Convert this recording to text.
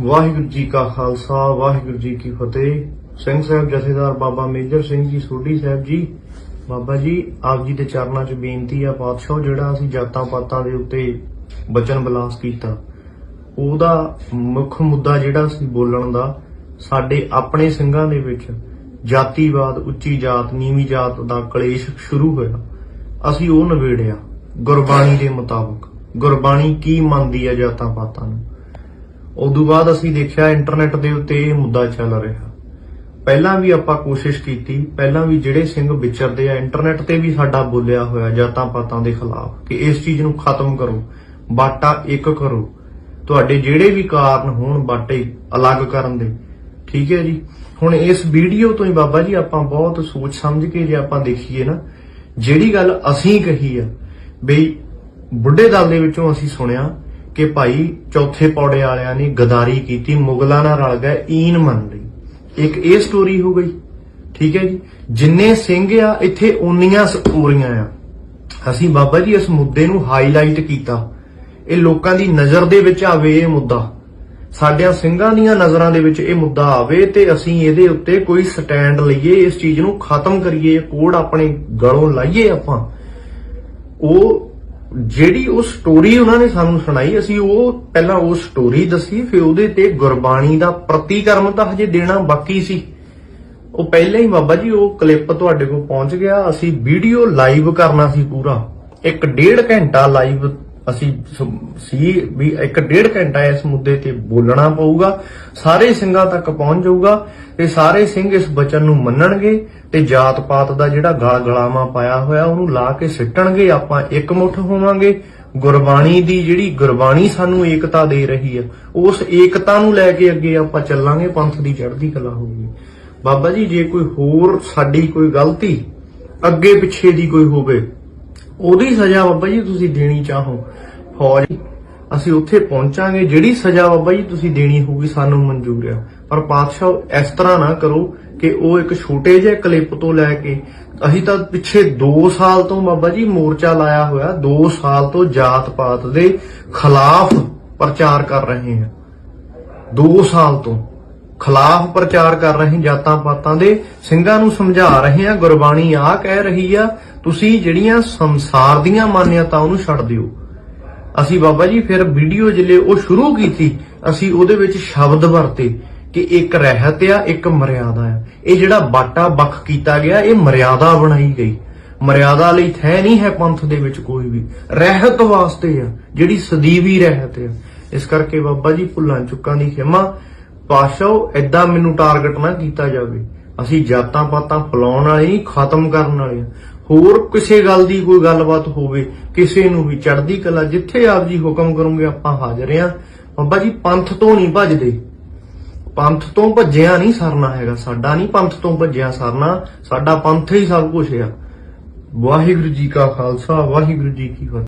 ਵਾਹਿਗੁਰੂ ਜੀ ਕਾ ਖਾਲਸਾ, ਵਾਹਿਗੁਰੂ ਜੀ ਕੀ ਫਤਿਹ। ਸਿੰਘ ਸਾਹਿਬ ਜਥੇਦਾਰ ਬਾਬਾ ਮੇਜਰ ਸਿੰਘ ਜੀ, ਸੋਢੀ ਸਾਹਿਬ ਜੀ। ਬਾਬਾ ਜੀ, ਆਪ ਜੀ ਦੇ ਚਰਨਾਂ 'ਚ ਬੇਨਤੀ ਆ ਪਾਤਸ਼ਾਹ, ਜਿਹੜਾ ਅਸੀਂ ਜਾਤਾਂ ਪਾਤਾਂ ਦੇ ਉੱਤੇ ਬਚਨ ਬਲਾਸ ਕੀਤਾ। ਉਹਦਾ ਮੁੱਖ ਮੁੱਦਾ ਜਿਹੜਾ ਸੀ ਬੋਲਣ ਦਾ, ਸਾਡੇ ਆਪਣੇ ਸਿੰਘਾਂ ਦੇ ਵਿੱਚ ਜਾਤੀਵਾਦ, ਉੱਚੀ ਜਾਤ, ਨੀਵੀਂ ਜਾਤ ਦਾ ਕਲੇਸ਼ ਸ਼ੁਰੂ ਹੋਇਆ। ਅਸੀਂ ਉਹ ਨਿਬੇੜਿਆ ਗੁਰਬਾਣੀ ਦੇ ਮੁਤਾਬਕ। ਗੁਰਬਾਣੀ ਕੀ ਮੰਨਦੀ ਹੈ ਜਾਤਾਂ ਪਾਤਾਂ ਨੂੰ? ਉਦੋਂ ਬਾਅਦ ਅਸੀਂ ਦੇਖਿਆ ਇੰਟਰਨੈਟ ਦੇ ਉੱਤੇ ਇਹ ਮੁੱਦਾ ਚੱਲ ਰਿਹਾ। ਪਹਿਲਾਂ ਵੀ ਆਪਾਂ ਕੋਸ਼ਿਸ਼ ਕੀਤੀ, ਪਹਿਲਾਂ ਵੀ ਜਿਹੜੇ ਸਿੰਘ ਵਿਚਰਦੇ ਆ ਇੰਟਰਨੈਟ ਤੇ ਵੀ ਸਾਡਾ ਬੋਲਿਆ ਹੋਇਆ ਜਾਤਾਂ ਪਾਤਾਂ ਦੇ ਖਿਲਾਫ ਕਿ ਇਸ ਚੀਜ਼ ਨੂੰ ਖਤਮ ਕਰੋ, ਬਾਟਾ ਇੱਕ ਕਰੋ। ਤੁਹਾਡੇ ਜਿਹੜੇ ਵੀ ਕਾਰਨ ਹੋਣ ਬਾਟੇ ਅਲੱਗ ਕਰਨ ਦੇ। ਠੀਕ ਹੈ ਜੀ? ਹੁਣ ਇਸ ਵੀਡੀਓ ਤੋਂ ਹੀ ਬਾਬਾ ਜੀ ਆਪਾਂ ਬਹੁਤ ਸੋਚ ਸਮਝ ਕੇ ਜੇ ਆਪਾਂ ਦੇਖੀਏ ਨਾ, ਜਿਹੜੀ ਗੱਲ ਅਸੀਂ ਕਹੀ ਆ, ਬਈ ਬੁੱਢੇ ਦਲ ਦੇ ਵਿੱਚੋਂ ਅਸੀਂ ਸੁਣਿਆ ਕਿ ਭਾਈ ਚੌਥੇ ਪੌੜੇ ਵਾਲਿਆਂ ਨੇ ਗਦਾਰੀ ਕੀਤੀ, ਮੁਗਲਾਂ ਨਾਲ ਰਲ ਗਏ, ਈਨ ਮੰਨ ਲਈ। ਇੱਕ ਇਹ ਸਟੋਰੀ ਹੋ ਗਈ, ਠੀਕ ਹੈ ਜੀ? ਜਿੰਨੇ ਸਿੰਘ ਆ, ਇੱਥੇ ਉਨੀਆਂ ਸਟੋਰੀਆਂ ਆ। ਅਸੀਂ ਬਾਬਾ ਜੀ ਇਸ ਮੁੱਦੇ ਨੂੰ ਹਾਈਲਾਈਟ ਕੀਤਾ। ਇਹ ਲੋਕਾਂ ਦੀ ਨਜ਼ਰ ਦੇ ਵਿੱਚ ਆਵੇ ਇਹ ਮੁੱਦਾ। ਸਾਡਿਆਂ ਸਿੰਘਾਂ ਦੀਆਂ ਨਜ਼ਰਾਂ ਦੇ ਵਿੱਚ ਇਹ ਮੁੱਦਾ ਆਵੇ ਤੇ ਅਸੀਂ ਇਹਦੇ ਉੱਤੇ ਕੋਈ ਸਟੈਂਡ ਲਈਏ, ਇਸ ਚੀਜ਼ ਨੂੰ ਖਤਮ ਕਰੀਏ, ਇਹ ਕੋਡ ਆਪਣੇ ਗਲੋਂ ਲਾਈਏ ਆਪਾਂ। ਉਹ ਜਿਹੜੀ ਉਹ ਸਟੋਰੀ ਉਹਨਾਂ ਨੇ ਸਾਨੂੰ ਸੁਣਾਈ, ਅਸੀਂ ਉਹ ਪਹਿਲਾਂ ਉਹ ਸਟੋਰੀ ਦੱਸੀ, ਫਿਰ ਉਹਦੇ ਤੇ ਗੁਰਬਾਣੀ ਦਾ ਪ੍ਰਤੀਕਰਮ ਤਾਂ ਹਜੇ ਦੇਣਾ ਬਾਕੀ ਸੀ। ਉਹ ਪਹਿਲਾਂ ਹੀ ਬਾਬਾ ਜੀ, ਉਹ ਕਲਿੱਪ ਤੁਹਾਡੇ ਕੋਲ ਪਹੁੰਚ ਗਿਆ, ਅਸੀਂ ਵੀਡੀਓ ਲਾਈਵ ਕਰਨਾ ਸੀ ਪੂਰਾ। ਇੱਕ ਡੇਢ ਘੰਟਾ ਲਾਈਵ ਅਸੀਂ ਸੀ ਵੀ ਇੱਕ ਡੇਢ ਘੰਟਾ ਇਸ ਮੁੱਦੇ ਤੇ ਬੋਲਣਾ ਪਊਗਾ, ਸਾਰੇ ਸਿੰਘਾਂ ਤੱਕ ਪਹੁੰਚ ਜਾਊਗਾ ਤੇ ਸਾਰੇ ਸਿੰਘ ਇਸ ਬਚਨ ਨੂੰ ਮੰਨਣਗੇ ਤੇ ਜਾਤ ਪਾਤ ਦਾ ਜਿਹੜਾ ਗਲ ਗਲਾਵਾ ਪਾਇਆ ਹੋਇਆ ਉਹਨੂੰ ਲਾ ਕੇ ਸਿੱਟਣਗੇ, ਆਪਾਂ ਇਕਮੁੱਠ ਹੋਵਾਂਗੇ। ਗੁਰਬਾਣੀ ਦੀ ਜਿਹੜੀ ਗੁਰਬਾਣੀ ਸਾਨੂੰ ਏਕਤਾ ਦੇ ਰਹੀ ਹੈ ਉਸ ਏਕਤਾ ਨੂੰ ਲੈ ਕੇ ਅੱਗੇ ਆਪਾਂ ਚੱਲਾਂਗੇ, ਪੰਥ ਦੀ ਚੜ੍ਹਦੀ ਕਲਾ ਹੋਊਗੀ। ਬਾਬਾ ਜੀ, ਜੇ ਕੋਈ ਹੋਰ ਸਾਡੀ ਕੋਈ ਗਲਤੀ ਅੱਗੇ ਪਿੱਛੇ ਦੀ ਕੋਈ ਹੋਵੇ ਉਹਦੀ ਸਜ਼ਾ ਬਾਬਾ ਜੀ ਤੁਸੀਂ ਦੇਣੀ ਚਾਹੋ। ਫੌਜ, ਅਸੀਂ ਉੱਥੇ ਪਹੁੰਚਾਂਗੇ, ਜਿਹੜੀ ਸਜ਼ਾ ਬਾਬਾ ਜੀ ਤੁਸੀਂ ਦੇਣੀ ਹੋਊਗੀ ਸਾਨੂੰ ਮਨਜ਼ੂਰ ਆ ਪਰ ਪਾਤਸ਼ਾਹ, ਇਸ ਤਰ੍ਹਾਂ ਨਾ ਕਰੋ ਕਿ ਉਹ ਇੱਕ ਛੋਟੇ ਜਿਹੇ ਕਲਿੱਪ ਤੋਂ ਲੈ ਕੇ, ਅਸੀਂ ਤਾਂ ਪਿੱਛੇ 2 ਸਾਲ ਤੋਂ ਬਾਬਾ ਜੀ ਮੋਰਚਾ ਲਾਇਆ ਹੋਇਆ 2 ਸਾਲ ਤੋਂ ਜਾਤ ਪਾਤ ਦੇ ਖਿਲਾਫ ਪ੍ਰਚਾਰ ਕਰ ਰਹੇ ਹਾਂ। 2 ਸਾਲ ਤੋਂ ਖਿਲਾਫ ਪ੍ਰਚਾਰ ਕਰ ਰਹੇ ਜਾਤਾਂ ਪਾਤਾਂ ਦੇ, ਸਿੰਘਾਂ ਨੂੰ ਸਮਝਾ ਰਹੇ ਹਾਂ, ਗੁਰਬਾਣੀ ਆ ਕਹਿ ਰਹੀ ਆ ਤੁਸੀਂ ਜਿਹੜੀਆਂ ਸੰਸਾਰ ਦੀਆਂ ਮਾਨਿਅਤਾ ਉਹਨੂੰ ਛੱਡ ਦਿਓ। ਅਸੀਂ ਬਾਬਾ ਜੀ ਫਿਰ ਵੀਡੀਓ ਜਿਲੇ ਉਹ ਸ਼ੁਰੂ ਕੀਤੀ, ਅਸੀਂ ਉਹਦੇ ਵਿੱਚ ਸ਼ਬਦ ਵਰਤੇ ਕਿ ਇੱਕ ਰਹਿਤ ਆ, ਇੱਕ ਮਰਿਆਦਾ ਆ। ਇਹ ਜਿਹੜਾ ਬਾਟਾ ਬੱਖ ਕੀਤਾ ਗਿਆ, ਇਹ ਮਰਿਆਦਾ ਬਣਾਈ ਗਈ। ਮਰਿਆਦਾ ਲਈ ਥੈ ਨਹੀਂ ਹੈ ਪੰਥ ਦੇ ਵਿੱਚ ਕੋਈ ਵੀ। ਰਹਿਤ ਵਾਸਤੇ ਆ, ਜਿਹੜੀ ਸਦੀਵੀ ਰਹਿਤ ਆ। ਇਸ ਕਰਕੇ ਬਾਬਾ ਜੀ ਭੁੱਲਾਂ ਚੁੱਕਾਂ ਦੀ ਖਿਮਾ, ਪਾਸ਼ੋ ਐਦਾਂ ਮੈਨੂੰ ਟਾਰਗੇਟ ਨਾ ਕੀਤਾ ਜਾਵੇ। ਅਸੀਂ ਜਾਤਾਂ ਪਾਤਾਂ ਫਲਾਉਣ ਵਾਲੇ ਨਹੀਂ, ਖਤਮ ਕਰਨ ਵਾਲੇ ਆ। ਹੋਰ ਕਿਸੇ ਗੱਲ ਦੀ ਕੋਈ ਗੱਲਬਾਤ ਹੋਵੇ, ਕਿਸੇ ਨੂੰ ਵੀ ਚੜ੍ਹਦੀ ਕਲਾ, ਜਿੱਥੇ ਆਪ ਜੀ ਹੁਕਮ ਕਰੋਗੇ ਆਪਾਂ ਹਾਜ਼ਰ ਆ ਬਾਬਾ ਜੀ ਪੰਥ ਤੋਂ ਨਹੀਂ ਭੱਜਦੇ। ਪੰਥ ਤੋਂ ਭੱਜਿਆ ਨਹੀਂ ਸਰਨਾ ਹੈਗਾ, ਸਾਡਾ ਨਹੀਂ ਪੰਥ ਤੋਂ ਭੱਜਿਆ ਸਰਨਾ, ਸਾਡਾ ਪੰਥ ਹੀ ਸਭ ਕੁਝ ਆ। ਵਾਹਿਗੁਰੂ ਜੀ ਕਾ ਖਾਲਸਾ, ਵਾਹਿਗੁਰੂ ਜੀ ਕੀ ਫਤਿਹ।